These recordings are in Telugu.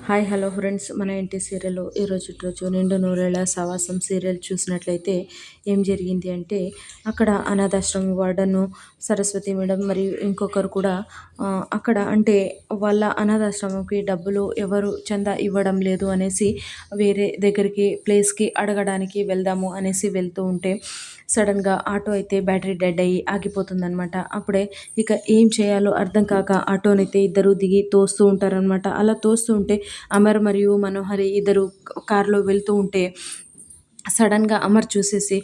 Hi hello friends. మన ఇంటి సీరియల్ ఈరోజు రోజు నిండు నూరేళ్ళ సవాసం సీరియల్ చూసినట్లయితే ఏం జరిగింది అంటే అక్కడ అనాథాశ్రమ వార్డను సరస్వతి మేడం మరియు ఇంకొకరు కూడా అక్కడ అంటే వాళ్ళ అనాథాశ్రమంకి డబ్బులు ఎవరు చందా ఇవ్వడం లేదు అనేసి వేరే దగ్గరికి ప్లేస్కి అడగడానికి వెళ్దాము అనేసి వెళ్తూ ఉంటే సడన్గా ఆటో అయితే బ్యాటరీ డెడ్ అయ్యి ఆగిపోతుందనమాట అప్పుడే ఇక ఏం చేయాలో అర్థం కాక ఆటోనైతే ఇద్దరు దిగి తోస్తూ ఉంటారనమాట అలా తోస్తూ ఉంటే అమర్ మరియు మనోహరి ఇద్దరు కారులో వెళ్తూ ఉంటే సడన్గా అమర్ చూసేసి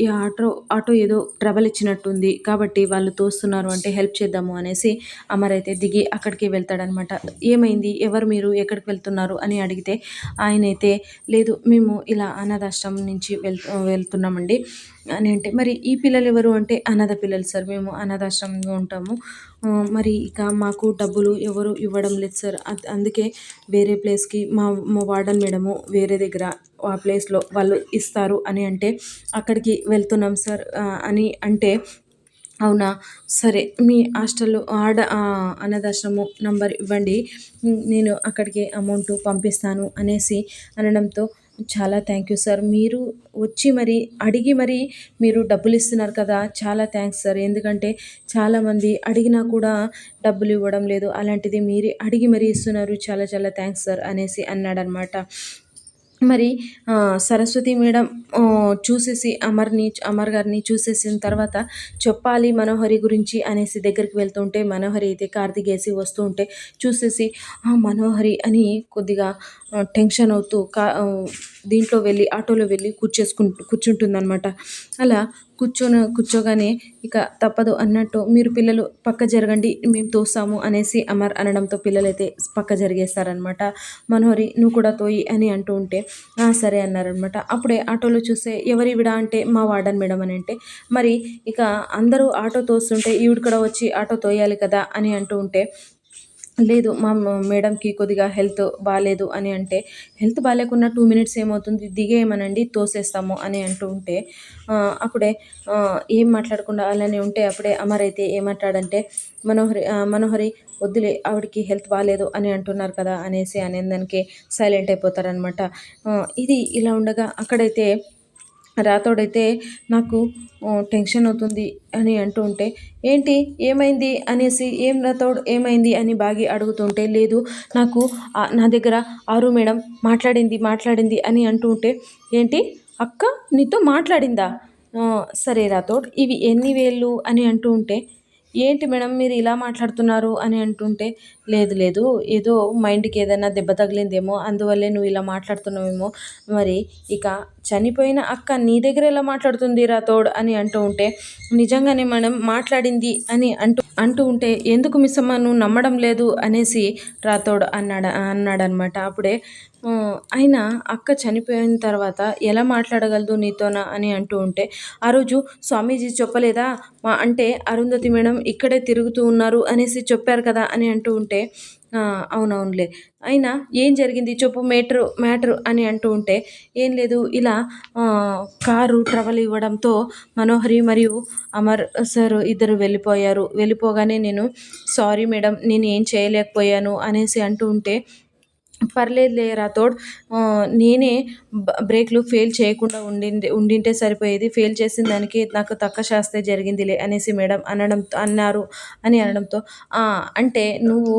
ఈ ఆటో ఆటో ఏదో ట్రబుల్ ఇచ్చినట్టుంది. కాబట్టి వాళ్ళు తోస్తున్నారు అంటే హెల్ప్ చేద్దాము అనేసి అమర్ అయితే దిగి అక్కడికి వెళ్తాడనమాట. ఏమైంది? ఎవరు మీరు? ఎక్కడికి వెళ్తున్నారు? అని అడిగితే ఆయన అయితే లేదు మేము ఇలా అనాథాశ్రమం నుంచి వెళ్ వెళ్తున్నామండి. అని అంటే మరి ఈ పిల్లలు ఎవరు అంటే అనాథ పిల్లలు సార్. మేము అనాథాశ్రమంలో ఉంటాము. మరి ఇక మాకు డబ్బులు ఎవరు ఇవ్వడం లేదు సార్. అందుకే వేరే ప్లేస్కి మా మా వార్డన్ మేడము వేరే దగ్గర ఆ ప్లేస్లో వాళ్ళు ఇస్తారు అని అంటే అక్కడికి వెళ్తున్నాం సార్ అని అంటే అవునా? సరే మీ హాస్టల్లో ఆడ అనాథాశ్రమం నంబర్ ఇవ్వండి. నేను అక్కడికి అమౌంట్ పంపిస్తాను అనేసి అనడంతో చాలా థ్యాంక్ యూ సార్. మీరు వచ్చి మరి అడిగి మరి మీరు డబ్బులు ఇస్తున్నారు కదా చాలా థ్యాంక్స్ సార్. ఎందుకంటే చాలామంది అడిగినా కూడా డబ్బులు ఇవ్వడం లేదు. అలాంటిది మీరే అడిగి మరీ ఇస్తున్నారు. చాలా చాలా థ్యాంక్స్ సార్ అనేసి అన్నాడనమాట. మరి సరస్వతి మేడం చూసేసి అమర్ని అమర్ గారిని చూసేసిన తర్వాత చెప్పాలి మనోహరి గురించి అనేసి దగ్గరికి వెళ్తుంటే మనోహరి అయితే కార్తికేసి వస్తూ ఉంటే చూసేసి మనోహరి అని కొద్దిగా టెన్షన్ అవుతూ కా దీంట్లో వెళ్ళి ఆటోలో వెళ్ళి కూర్చేసుకుంటూ కూర్చుంటుందన్నమాట. అలా కూర్చొని కూర్చోగానే ఇక తప్పదు అన్నట్టు మీరు పిల్లలు పక్క జరగండి మేము తోస్తాము అనేసి అమర్ అనడంతో పిల్లలైతే పక్క జరిగేస్తారనమాట మనోహరి నువ్వు కూడా తోయి అని అంటూ ఉంటే సరే అన్నారనమాట అప్పుడే ఆటోలో చూస్తే ఎవరి విడా అంటే మా వార్డన్ మేడం అని అంటే మరి ఇక అందరూ ఆటో తోస్తుంటే ఈవిడ కూడా వచ్చి ఆటో తోయాలి కదా అని అంటూ ఉంటే లేదు మా మేడంకి కొద్దిగా హెల్త్ బాగాలేదు అని అంటే హెల్త్ బాగాలేకున్న టూ మినిట్స్ ఏమవుతుంది? దిగేయమనండి తోసేస్తాము అని అంటూ ఉంటే అప్పుడే ఏం మాట్లాడకుండా అలానే ఉంటే అప్పుడే అమర్ అయితే ఏమంటాడంటే మనోహరి మనోహరి వద్దులే ఆవిడకి హెల్త్ బాగాలేదు అని అంటున్నారు కదా అనేసి అనేదానికి సైలెంట్ అయిపోతారనమాట. ఇది ఇలా ఉండగా అక్కడైతే రాతోడైతే నాకు టెన్షన్ అవుతుంది అని అంటూ ఉంటే ఏంటి? ఏమైంది? అనేసి ఏం రాతోడు? ఏమైంది? అని బాగి అడుగుతుంటే లేదు నాకు నా దగ్గర ఆరు మేడం మాట్లాడింది మాట్లాడింది అని అంటూ ఉంటే ఏంటి? అక్క నీతో మాట్లాడిందా? సరే రాతోడ్ ఇవి ఎన్ని వేళ్ళు? అని అంటూ ఉంటే ఏంటి మేడం మీరు ఇలా మాట్లాడుతున్నారు అని అంటుంటే లేదు లేదు ఏదో మైండ్కి ఏదైనా దెబ్బ తగిలిందేమో అందువల్లే నువ్వు ఇలా మాట్లాడుతున్నావేమో. మరి ఇక చనిపోయిన అక్క నీ దగ్గర ఎలా మాట్లాడుతుంది రాతోడ్ అని అంటూ ఉంటే నిజంగానే మనం మాట్లాడింది అని అంటూ అంటూ ఉంటే ఎందుకు మిస్ అమ్మ నువ్వు నమ్మడం లేదు అనేసి రాతోడ్ అన్నాడు అన్నాడనమాట అప్పుడే అయినా అక్క చనిపోయిన తర్వాత ఎలా మాట్లాడగలదు నీతోనా అని అంటూ ఉంటే ఆ రోజు స్వామీజీ చెప్పలేదా? మా అంటే అరుంధతి మేడం ఇక్కడే తిరుగుతూ ఉన్నారు అనేసి చెప్పారు కదా అని అంటూ ఉంటే అవునవునులే. అయినా ఏం జరిగింది చెప్పు మేటరు మ్యాటర్ అని అంటూ ఉంటే ఏం లేదు ఇలా కారు ట్రవల్ ఇవ్వడంతో మనోహరి మరియు అమర్ సార్ ఇద్దరు వెళ్ళిపోయారు. వెళ్ళిపోగానే నేను సారీ మేడం నేను ఏం చేయలేకపోయాను అనేసి అంటూ ఉంటే పర్లేదులే రాతోడ్ నేనే బ్రేక్లు ఫెయిల్ చేయకుండా ఉండింది ఉండింటే సరిపోయేది. ఫెయిల్ చేసిన దానికి నాకు తక్క శాస్తే జరిగిందిలే అనేసి మేడం అనడం అన్నారు అని అనడంతో. అంటే నువ్వు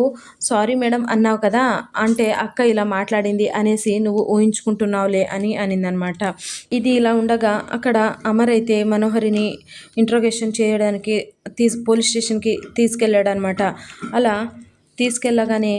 సారీ మేడం అన్నావు కదా అంటే అక్క ఇలా మాట్లాడింది అనేసి నువ్వు ఊహించుకుంటున్నావులే అని అనిందనమాట. ఇది ఇలా ఉండగా అక్కడ అమర్ అయితే మనోహరిని ఇంట్రోగేషన్ చేయడానికి తీసు పోలీస్ స్టేషన్కి తీసుకెళ్ళాడనమాట. అలా తీసుకెళ్ళగానే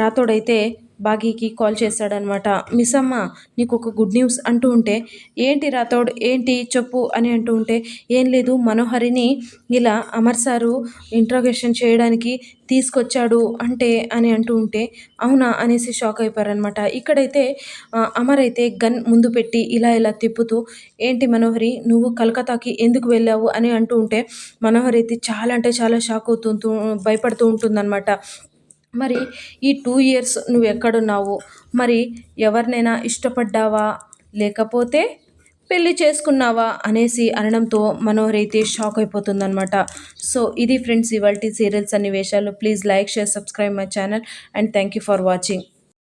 రాతోడైతే బాగీకి కాల్ చేశాడనమాట. మిస్ అమ్మ నీకు ఒక గుడ్ న్యూస్ అంటూ ఉంటే ఏంటి రాథోడ్ ఏంటి చెప్పు అని అంటూ ఉంటే ఏం లేదు మనోహరిని ఇలా అమర్ సారు ఇంట్రోగేషన్ చేయడానికి తీసుకొచ్చాడు అంటే అని అంటూ ఉంటే అవునా అనేసి షాక్ అయిపోయారనమాట. ఇక్కడైతే అమర్ అయితే గన్ ముందు పెట్టి ఇలా ఇలా తిప్పుతూ ఏంటి మనోహరి నువ్వు కలకత్తాకి ఎందుకు వెళ్ళావు అని అంటూ ఉంటే మనోహరి అయితే చాలా అంటే చాలా షాక్ అవుతూ భయపడుతూ ఉంటుందన్నమాట మరి ఈ టూ ఇయర్స్ నువ్వు ఎక్కడున్నావు? మరి ఎవరినైనా ఇష్టపడ్డావా? లేకపోతే పెళ్ళి చేసుకున్నావా? అనేసి అనడంతో మనోహర్ అయితే షాక్ అయిపోతుందనమాట సో ఇది ఫ్రెండ్స్ ఇవాళ సీరియల్స్ అన్ని వేషాలు please like share subscribe my channel and thank you for watching.